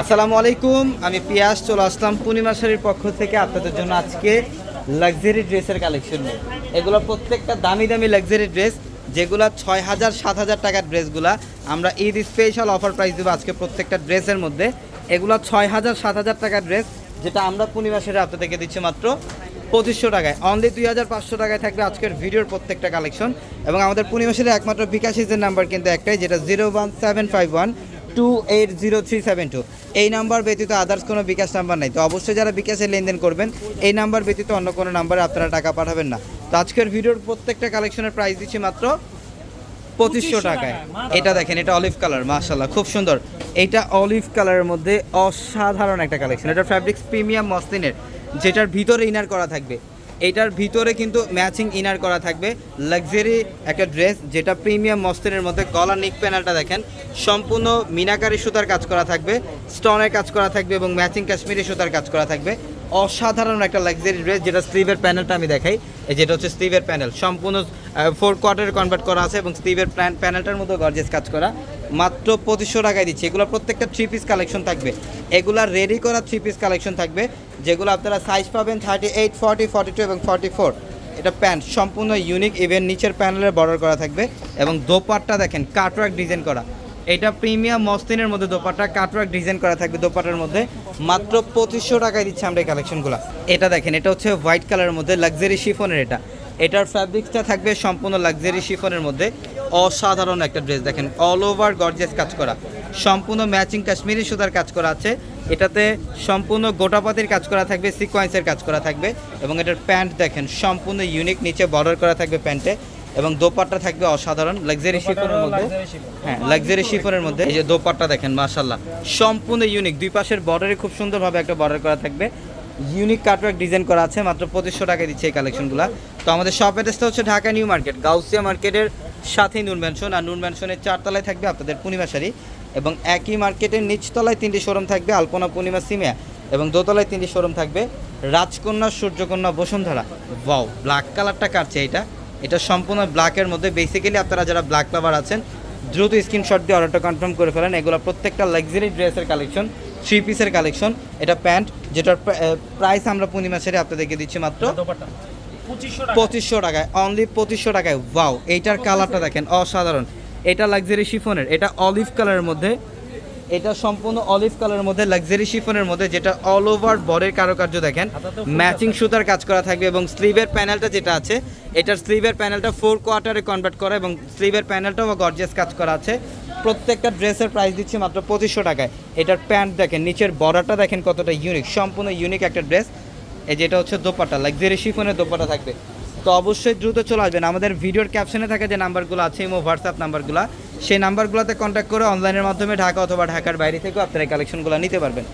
আসসালামু আলাইকুম, আমি পিয়াস, চলে আসলাম পূর্ণিমা শাড়ির পক্ষ থেকে আপনাদের জন্য আজকে লাক্সারি ড্রেসের কালেকশন নিয়ে। এগুলো প্রত্যেকটা দামি দামি লাক্সারি ড্রেস যেগুলো ছয় হাজার, সাত হাজার টাকার ড্রেসগুলা আমরা ঈদ স্পেশাল অফার প্রাইস দেবো আজকে প্রত্যেকটা ড্রেসের মধ্যে। এগুলো ছয় হাজার, সাত হাজার টাকার ড্রেস যেটা আমরা পূর্ণিমা শাড়ি আপনাদেরকে দিচ্ছি মাত্র পঁচিশশো টাকায়। অনলি দুই হাজার পাঁচশো টাকায় থাকবে আজকের ভিডিওর প্রত্যেকটা কালেকশন এবং আমাদের পূর্ণিমাসের একমাত্র বিকাশ ইজের নাম্বার কিন্তু একটাই, যেটা zero one seven five one two eight zero three seven two এই নাম্বার ব্যতীত আদার্স কোনো বিকাশ নাম্বার নাই। তো অবশ্যই যারা বিকাশে লেনদেন করবেন এই নাম্বার ব্যতীত অন্য কোনো নাম্বারে আপনারা টাকা পাঠাবেন না। তো আজকের ভিডিওর প্রত্যেকটা কালেকশনের প্রাইস দিচ্ছি মাত্র পঁচিশশো টাকায়। এটা দেখেন এটা অলিভ কালার মাশাল্লাহ খুব সুন্দর। এইটা অলিভ কালারের মধ্যে অসাধারণ একটা কালেকশন এটা ফ্যাব্রিক্স প্রিমিয়াম মসলিনের যেটার ভিতরে ইনার করা থাকবে। এটার ভিতরে কিন্তু ম্যাচিং ইনার করা থাকবে। লাক্সারি একটা ড্রেস যেটা প্রিমিয়াম মস্তিনের মধ্যে গলা নিক প্যানেলটা দেখেন। সম্পূর্ণ মিনাকারি সুতার কাজ করা থাকবে স্টনের কাজ করা থাকবে এবং ম্যাচিং কাশ্মীরি সুতার কাজ করা থাকবে। অসাধারণ একটা লাক্সারি ড্রেস যেটা স্লিভের প্যানেলটা আমি দেখাই। এই যেটা হচ্ছে স্লিভের প্যানেল সম্পূর্ণ ফোর কোয়ার্টারে কনভার্ট করা আছে এবং স্লিভের প্যানেলটার মতো গর্জেস কাজ করা। মাত্র পঁচিশশো টাকায় দিচ্ছি। এগুলো প্রত্যেকটা থ্রি পিস কালেকশন থাকবে। এগুলা রেডি করা থ্রি পিস কালেকশন থাকবে, যেগুলো আপনারা সাইজ পাবেন thirty eight forty forty two এবং ফর্টি ফোর এটা প্যান্ট, সম্পূর্ণ ইউনিক ইভেন নিচের প্যানেলের বর্ডার করা থাকবে। এবং দোপাট্টা দেখেন কাটওয়ার্ক ডিজাইন করা। এটা প্রিমিয়াম মসলিনের মধ্যে দোপাট্টা, কাটওয়ার্ক ডিজাইন করা থাকবে দোপাটার মধ্যে। মাত্র পঁচিশশো টাকায় দিচ্ছে আমরা এই কালেকশনগুলো। এটা দেখেন, এটা হচ্ছে হোয়াইট কালারের মধ্যে লাক্সারি শিফনের এটা। এটার ফ্যাব্রিক্সটা থাকবে সম্পূর্ণ লাক্সারি শিফনের মধ্যে। অসাধারণ একটা ড্রেস দেখেন অল ওভার গর্জেস কাজ করা। সম্পূর্ণ ম্যাচিং কাশ্মীরি সুতার কাজ করা আছে। এটাতে সম্পূর্ণ গোটাপাতির কাজ করা থাকবে সিকোয়েন্সের কাজ করা থাকবে। এবং এটার প্যান্ট দেখেন, সম্পূর্ণ ইউনিক নিচে বর্ডার করা থাকবে প্যান্টে। এবং দোপাট্টা থাকবে অসাধারণ লাক্সারি শিফনের মধ্যে। হ্যাঁ লাক্সারি শিফনের মধ্যে। এই যে দোপাট্টা দেখেন মাশাল্লাহ সম্পূর্ণ ইউনিক দুই পাশের বর্ডারে খুব সুন্দরভাবে একটা বর্ডার করা থাকবে। ইউনিক কাটওয়ার্ক ডিজাইন করা আছে মাত্র পঁচিশশো টাকায় দিচ্ছে এই কালেকশনগুলো তো আমাদের শপ অ্যাড্রেসটা হচ্ছে ঢাকা নিউ মার্কেট গাউসিয়া মার্কেটের সাথেই নুন ম্যানশন আর নুন ম্যানশনের চারতলায় থাকবে আপনাদের পূর্ণিমা শাড়ি। এবং একই মার্কেটের নিচতলায় তিনটি শোরুম থাকবে আলপনা পূর্ণিমা সিমিয়া। এবং দোতলায় তিনটি শোরুম থাকবে রাজকন্যা সূর্যকন্যা বসুন্ধরা। ওয়াও ব্ল্যাক কালারটা কাটছে এটা। এটা সম্পূর্ণ ব্ল্যাকের মধ্যে। বেসিক্যালি আপনারা যারা ব্ল্যাক লাভার আছেন দ্রুত স্ক্রিনশট দিয়ে অর্ডারটা কনফার্ম করে ফেলেন। এগুলো প্রত্যেকটা লাক্সারি ড্রেসের কালেকশন থ্রি পিসের কালেকশন এটা প্যান্ট যেটার প্রাইস আমরা পূর্ণিমা ছেড়ে আপনাদেরকে দিচ্ছি মাত্র পঁচিশশো টাকায় অনলি পঁচিশশো টাকায়। ওয়াও এইটার কালারটা দেখেন অসাধারণ। এটা লাক্সারি শিফনের এটা অলিভ কালারের মধ্যে এটা সম্পূর্ণ অলিভ কালারের মধ্যে লাক্সারি শিফনের মধ্যে যেটা অল ওভার বরের কারুকার্য দেখেন। ম্যাচিং সুতার কাজ করা থাকবে এবং স্লিভের প্যানেলটা যেটা আছে এটার স্লিভের প্যানেলটা ফোর কোয়ার্টারে কনভার্ট করা এবং স্লিভের প্যানেলটাও গর্জিয়াস কাজ করা আছে। প্রত্যেকটা ড্রেসের প্রাইস দিচ্ছি মাত্র পঁচিশশো টাকায়। এটার প্যান্ট দেখেন নিচের বর্ডারটা দেখেন কতটা ইউনিক সম্পূর্ণ ইউনিক একটা ড্রেস এই যেটা হচ্ছে দোপাটা লাক্সারি শিফনের দোপাটা থাকবে। তো অবশ্যই দ্রুত চলে আসবেন। আমাদের ভিডিওর ক্যাপশনে থাকা যে নাম্বারগুলো আছে ইমো হোয়াটসঅ্যাপ নাম্বারগুলো সেই নাম্বারগুলোতে কন্ট্যাক্ট করে অনলাইনের মাধ্যমে ঢাকা অথবা ঢাকার বাইরে থেকেও আপনারা কালেকশনগুলো নিতে পারবেন।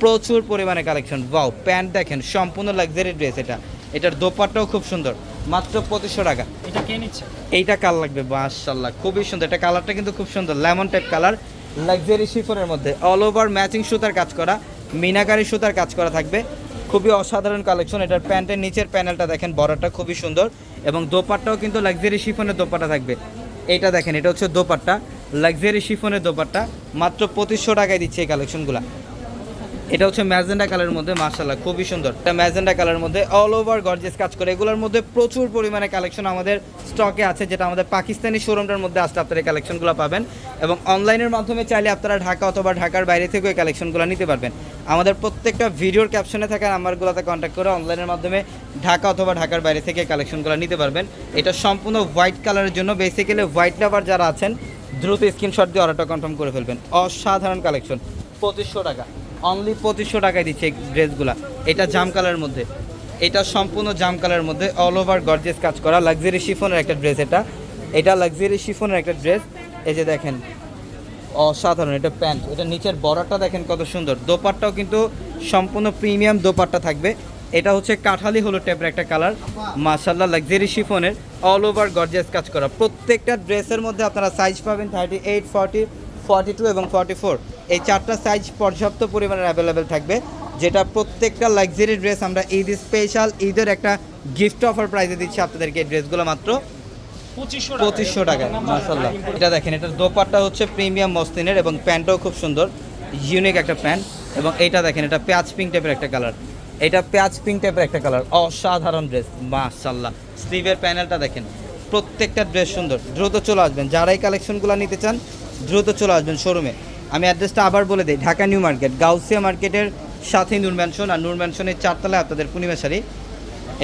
প্রচুর পরিমাণে কালেকশন ওয়াও প্যান্ট দেখেন সম্পূর্ণ লাক্সারি ড্রেস এটা। এটার দোপাট্টাও খুব সুন্দর। মাত্র পঁচিশশো টাকা। এটা কে নিচ্ছে? এইটা কাল লাগবে মাশাল্লাহ খুবই সুন্দর। এটা কালারটা কিন্তু খুব সুন্দর লেমন টাইপ কালার লাক্সারি শিফনের মধ্যে। অল ওভার ম্যাচিং সুতার কাজ করা মিনাকারি সুতার কাজ করা থাকবে। খুবই অসাধারণ কালেকশন এটার প্যান্টের নিচের প্যানেলটা দেখেন বড়টা খুবই সুন্দর। এবং দোপাট্টাও কিন্তু লাক্সারি শিফনের দোপাট্টা থাকবে। এইটা দেখেন, এটা হচ্ছে দোপাট্টা লাক্সারি শিফনের দোপাট্টা, মাত্র পঁচিশশো টাকায় দিচ্ছে এই কালেকশনগুলো। এটা হচ্ছে ম্যাজেন্ডা কালারের মধ্যে মাশাল্লাহ খুবই সুন্দর। এটা ম্যাজেন্ডা কালারের মধ্যে অল ওভার গর্জেস কাজ করে। এগুলোর মধ্যে প্রচুর পরিমাণে কালেকশন আমাদের স্টকে আছে, যেটা আমাদের পাকিস্তানি শোরুমটার মধ্যে আসলে আপনারা এই কালেকশনগুলো পাবেন। এবং অনলাইনের মাধ্যমে চাইলে আপনারা ঢাকা অথবা ঢাকার বাইরে থেকেও এই কালেকশনগুলো নিতে পারবেন। আমাদের প্রত্যেকটা ভিডিওর ক্যাপশনে থাকা নাম্বারগুলোতে কন্ট্যাক্ট করে অনলাইনের মাধ্যমে ঢাকা অথবা ঢাকার বাইরে থেকে কালেকশনগুলো নিতে পারবেন। এটা সম্পূর্ণ হোয়াইট কালারের জন্য বেসিক্যালি হোয়াইট লাভার যারা আছেন, দ্রুত স্ক্রিনশট দিয়ে অর্ডারটা কনফার্ম করে ফেলবেন। অসাধারণ কালেকশন পঁচিশশো টাকা। অনলি পঁচিশশো টাকায় দিচ্ছে ড্রেসগুলা। এটা জাম কালারের মধ্যে। এটা সম্পূর্ণ জাম কালারের মধ্যে। অল ওভার গর্জেস কাজ করা। লাক্সারি শিফনের একটা ড্রেস এটা। এটা লাক্সারি শিফনের একটা ড্রেস এই যে দেখেন অসাধারণ, এটা প্যান্ট। এটা নিচের বর্ডারটা দেখেন কত সুন্দর। দোপাট্টাও কিন্তু সম্পূর্ণ প্রিমিয়াম দোপাট্টা থাকবে। এটা হচ্ছে কাঠালি হলো টাইপের একটা কালার। মাশাল্লাহ লাক্সারি শিফনের অল ওভার গর্জিয়াস কাজ করা। প্রত্যেকটা ড্রেসের মধ্যে আপনারা সাইজ পাবেন thirty eight forty forty two এবং ফর্টি ফোর এই চারটা সাইজ পর্যাপ্ত পরিমাণে অ্যাভেলেবেল থাকবে, যেটা প্রত্যেকটা লাক্সারি ড্রেস আমরা ঈদ স্পেশাল ঈদের একটা গিফট অফার প্রাইজে দিচ্ছি আপনাদেরকে এই ড্রেসগুলো মাত্র। পঁচিশশো টাকা। মাসাল্লাহ এটা দেখেন, এটার দোপাট্টা হচ্ছে প্রিমিয়াম মসলিনের এবং প্যান্টও খুব সুন্দর, ইউনিক একটা প্যান্ট। এবং এইটা দেখেন, এটা পেঁয়াজ পিঙ্ক টাইপের একটা কালার। এটা পেঁয়াজ পিঙ্ক টাইপের একটা কালার, অসাধারণ ড্রেস মাশাল্লাহ স্লিভের প্যানেলটা দেখেন, প্রত্যেকটা ড্রেস সুন্দর। দ্রুত চলে আসবেন যারা এই কালেকশনগুলো নিতে চান, দ্রুত চলে আসবেন শোরুমে। আমি অ্যাড্রেসটা আবার বলে দিই, ঢাকা নিউ মার্কেট, গাউসিয়া মার্কেটের সাথে নূর ম্যানশন, আর নূর ম্যানশনের চারতলায় আপনাদের পূর্ণিমা শাড়ি।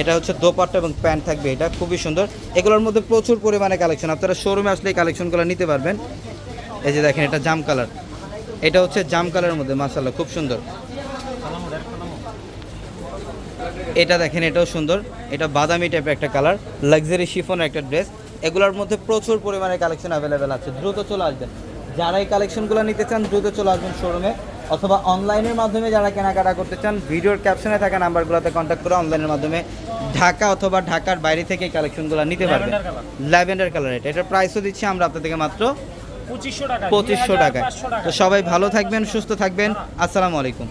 এটা হচ্ছে দোপাট্টা এবং প্যান্ট থাকবে এটা, খুবই সুন্দর। এগুলোর মধ্যে প্রচুর পরিমাণে কালেকশন। আপনারা শোরুমে আসলে এই কালেকশনগুলো নিতে পারবেন। এই যে দেখেন, এটা জাম কালার। এটা হচ্ছে জাম কালারের মধ্যে মাসাল্লাহ খুব সুন্দর। এটা দেখেন, এটাও সুন্দর। এটা বাদামি টাইপের একটা কালার লাক্সারি শিফনের একটা ড্রেস এগুলোর মধ্যে প্রচুর পরিমাণে কালেকশন অ্যাভেলেবেল আছে। দ্রুত চলে আসবেন। যারা এই কালেকশনগুলো নিতে চান, দ্রুত চলে আসবেন শোরুমে অথবা অনলাইনের মাধ্যমে যারা কেনাকাটা করতে চান ভিডিওর ক্যাপশনে থাকা নাম্বারগুলোতে কন্ট্যাক্ট করে অনলাইনের মাধ্যমে ঢাকা অথবা ঢাকার বাইরে থেকে কালেকশনগুলো নিতে পারবেন। ল্যাভেন্ডার কালার এটা এটার প্রাইসও দিচ্ছি আমরা আপনাদেরকে মাত্র পঁচিশশো টাকা। পঁচিশশো টাকায়। 2500 টাকা। তো সবাই ভালো থাকবেন সুস্থ থাকবেন। আসসালামু আলাইকুম।